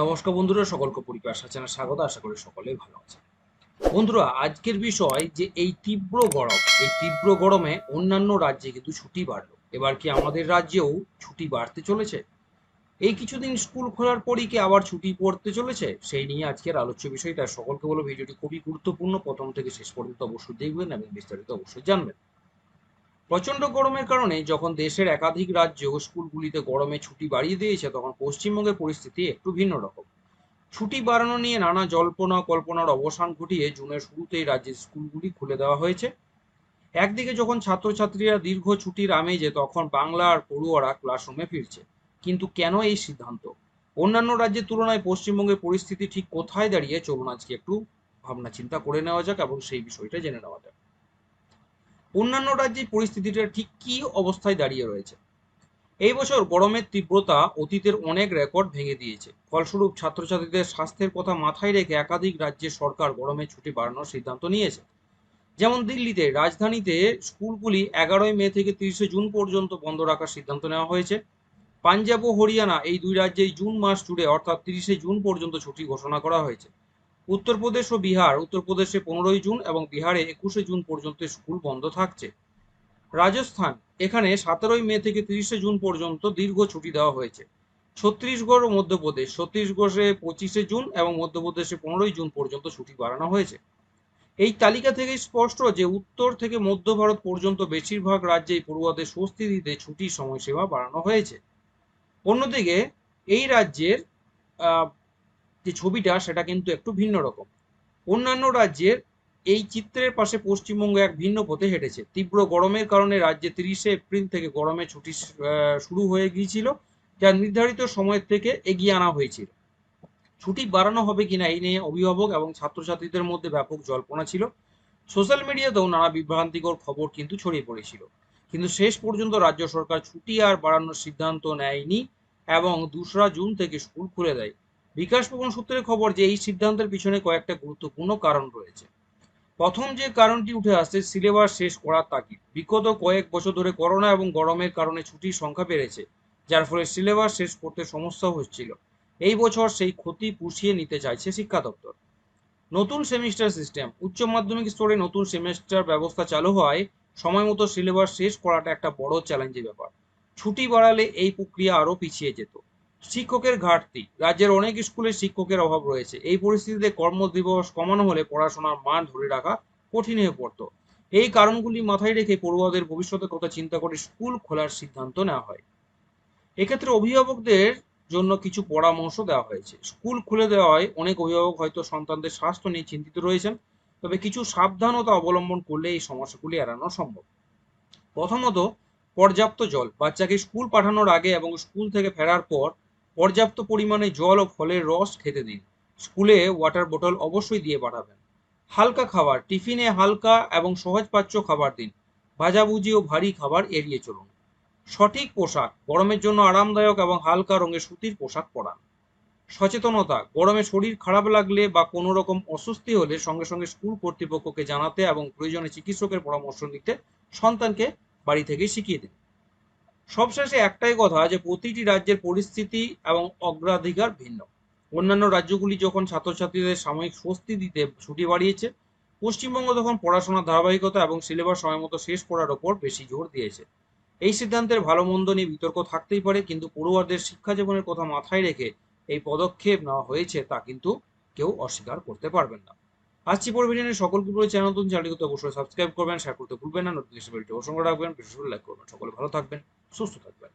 নমস্কার বন্ধুরা, সকলকে পরিবার চ্যানেল স্বাগত, আশা করি সকলেই ভালো আছে বন্ধুরা, আজকের বিষয় যে এই তীব্র গরম, এই তীব্র গরমে অন্যান্য রাজ্যে কিন্তু ছুটি বাড়লো। এবার কি আমাদের রাজ্যেও ছুটি বাড়তে চলেছে? এই কিছুদিন স্কুল খোলার পরই কি আবার ছুটি পড়তে চলেছে? সেই নিয়ে আজকের আলোচ্য বিষয়টা, সকলকে বলো ভিডিওটি খুবই গুরুত্বপূর্ণ। প্রথম থেকে শেষ পর্যন্ত অবশ্যই দেখবেন এবং বিস্তারিত অবশ্যই জানবেন। প্রচণ্ড গরমের কারণে যখন দেশের একাধিক রাজ্য স্কুলগুলিতে গরমে ছুটি বাড়িয়ে দিয়েছে, তখন পশ্চিমবঙ্গের পরিস্থিতি একটু ভিন্ন রকম। ছুটি বাড়ানো নিয়ে নানা জল্পনা কল্পনার অবসান ঘটিয়ে জুনের শুরুতেই রাজ্যের স্কুলগুলি খুলে দেওয়া হয়েছে। একদিকে যখন ছাত্রছাত্রীরা দীর্ঘ ছুটির আমেজে তখন বাংলা আর পড়ুয়ারা ক্লাসরুমে ফিরছে। কিন্তু কেন এই সিদ্ধান্ত? অন্যান্য রাজ্যের তুলনায় পশ্চিমবঙ্গের পরিস্থিতি ঠিক কোথায় দাঁড়িয়ে? চলুন আজকে একটু ভাবনা চিন্তা করে নেওয়া যাক এবং সেই বিষয়টা জেনে নেওয়া যাক। অন্যান্য রাজ্যের পরিস্থিতিটা ঠিক কি অবস্থায় দাঁড়িয়ে রয়েছে? এই বছর গরমের তীব্রতা অতীতের অনেক রেকর্ড ভেঙে দিয়েছে। ফলস্বরূপ ছাত্রছাত্রীদের স্বাস্থ্যের কথা মাথায় রেখে একাধিক রাজ্যের সরকার গরমের ছুটি বাড়ানোর সিদ্ধান্ত নিয়েছে। যেমন দিল্লিতে, রাজধানীতে স্কুলগুলি এগারোই মে থেকে তিরিশে জুন পর্যন্ত বন্ধ রাখার সিদ্ধান্ত নেওয়া হয়েছে। পাঞ্জাব ও হরিয়ানা এই দুই রাজ্যেই জুন মাস জুড়ে অর্থাৎ তিরিশে জুন পর্যন্ত ছুটি ঘোষণা করা হয়েছে। উত্তরপ্রদেশ ও বিহার, উত্তরপ্রদেশে পনেরোই জুন এবং বিহারে একুশে জুন পর্যন্ত স্কুল বন্ধ থাকছে। রাজস্থান, এখানে সতেরোই মে থেকে তিরিশে জুন পর্যন্ত দীর্ঘ ছুটি দেওয়া হয়েছে। ছত্তিশগড় ও মধ্যপ্রদেশ, ছত্তিশগড়ে পঁচিশে জুন এবং মধ্যপ্রদেশে পনেরোই জুন পর্যন্ত ছুটি বাড়ানো হয়েছে। এই তালিকা থেকে স্পষ্ট যে উত্তর থেকে মধ্য ভারত পর্যন্ত বেশিরভাগ রাজ্যেই পড়ুয়াদের স্বস্তি দিতে ছুটির সময়সীমা বাড়ানো হয়েছে। অন্যদিকে এই রাজ্যের যে ছবিটা সেটা কিন্তু একটু ভিন্ন রকম। অন্যান্য রাজ্যের এই চিত্রের পাশে পশ্চিমবঙ্গ এক ভিন্ন পথে হেঁটেছে। তীব্র গরমের কারণে রাজ্যে তিরিশে এপ্রিল থেকে গরমের ছুটি শুরু হয়ে গিয়েছিল, যা নির্ধারিত সময়ের থেকে এগিয়ে আনা হয়েছিল। ছুটি বাড়ানো হবে কিনা এই নিয়ে অভিভাবক এবং ছাত্রছাত্রীদের মধ্যে ব্যাপক জল্পনা ছিল। সোশ্যাল মিডিয়াতেও নানা বিভ্রান্তিকর খবর কিন্তু ছড়িয়ে পড়েছিল। কিন্তু শেষ পর্যন্ত রাজ্য সরকার ছুটি আর বাড়ানোর সিদ্ধান্ত নেয়নি এবং দোসরা জুন থেকে স্কুল খুলে দেয়। বিকাশ ভবন সূত্রের খবর যে এই সিদ্ধান্তের পিছনে কয়েকটা গুরুত্বপূর্ণ কারণ রয়েছে। প্রথম যে কারণটি উঠে আসছে, সিলেবাস শেষ করার তাগিদ। বিগত কয়েক বছর ধরে করোনা এবং গরমের কারণে ছুটির সংখ্যা বেড়েছে, যার ফলে সিলেবাস শেষ করতে সমস্যা হচ্ছিল। এই বছর সেই ক্ষতি পুষিয়ে নিতে চাইছে শিক্ষা দপ্তর। নতুন সেমিস্টার সিস্টেম। উচ্চ মাধ্যমিক স্তরে নতুন সেমিস্টার ব্যবস্থা চালু হওয়ায় সময় মতো সিলেবাস শেষ করাটা একটা বড় চ্যালেঞ্জের ব্যাপার। ছুটি বাড়ালে এই প্রক্রিয়া আরও পিছিয়ে যেত। শিক্ষকের ঘাটতি। রাজ্যের অনেক স্কুলে শিক্ষকের অভাব রয়েছে। এই পরিস্থিতিতে কর্মদিবস কমানো হলে পড়াশোনার মান ধরে রাখা কঠিন হয়ে পড়তো। এই কারণগুলি মাথায় রেখে পড়ুয়াদের ভবিষ্যতের কথা চিন্তা করে স্কুল খোলার সিদ্ধান্ত নেওয়া হয়। এক্ষেত্রে অভিভাবকদের জন্য কিছু পরামর্শ দেওয়া হয়েছে। স্কুল খুলে দেওয়ায় অনেক অভিভাবক হয়তো সন্তানদের স্বাস্থ্য নিয়ে চিন্তিত রয়েছেন, তবে কিছু সাবধানতা অবলম্বন করলে এই সমস্যাগুলি এড়ানো সম্ভব। প্রথমত, পর্যাপ্ত জল। বাচ্চাকে স্কুল পাঠানোর আগে এবং স্কুল থেকে ফেরার পর পর্যাপ্ত পরিমাণে জল ও ফলের রস খেতে দিন। স্কুলে ওয়াটার বোতল অবশ্যই দিয়ে পাঠাবেন। হালকা খাবার, টিফিনে হালকা এবং সহজপাচ্য খাবার দিন। ভাজাভুজি ও ভারী খাবার এড়িয়ে চলুন। সঠিক পোশাক, গরমের জন্য আরামদায়ক এবং হালকা রঙের সুতির পোশাক পরান। সচেতনতা, গরমে শরীর খারাপ লাগলে বা কোনো রকম অস্বস্তি হলে সঙ্গে সঙ্গে স্কুল কর্তৃপক্ষকে জানাতে এবং প্রয়োজনে চিকিৎসকের পরামর্শ নিতে সন্তানকে বাড়ি থেকে শিখিয়ে দিন। সবশেষে একটাই কথা যে প্রতিটি রাজ্যের পরিস্থিতি এবং অগ্রাধিকার ভিন্ন। অন্যান্য রাজ্যগুলি যখন ছাত্রছাত্রীদের সাময়িক স্বস্তি দিতে ছুটি বাড়িয়েছে, পশ্চিমবঙ্গ তখন পড়াশোনার ধারাবাহিকতা এবং সিলেবাস সময় মতো শেষ করার ওপর বেশি জোর দিয়েছে। এই সিদ্ধান্তের ভালো মন্দ নিয়ে বিতর্ক থাকতেই পারে, কিন্তু পড়ুয়াদের শিক্ষা জীবনের কথা মাথায় রেখে এই পদক্ষেপ নেওয়া হয়েছে তা কিন্তু কেউ অস্বীকার করতে পারবেন না। আসছি পর ভিডিও সকল পুরো চ্যানেল নতুন চ্যানেলটি অবশ্যই সাবস্ক্রাইব করবেন শেয়ার করতে ভুলবেন না নোটিফিকেশন বেলটি অসংখ্য রাখবেন, বিশেষ করে লাইক করবেন। সকলে ভালো থাকবেন, সুস্থ থাকবেন।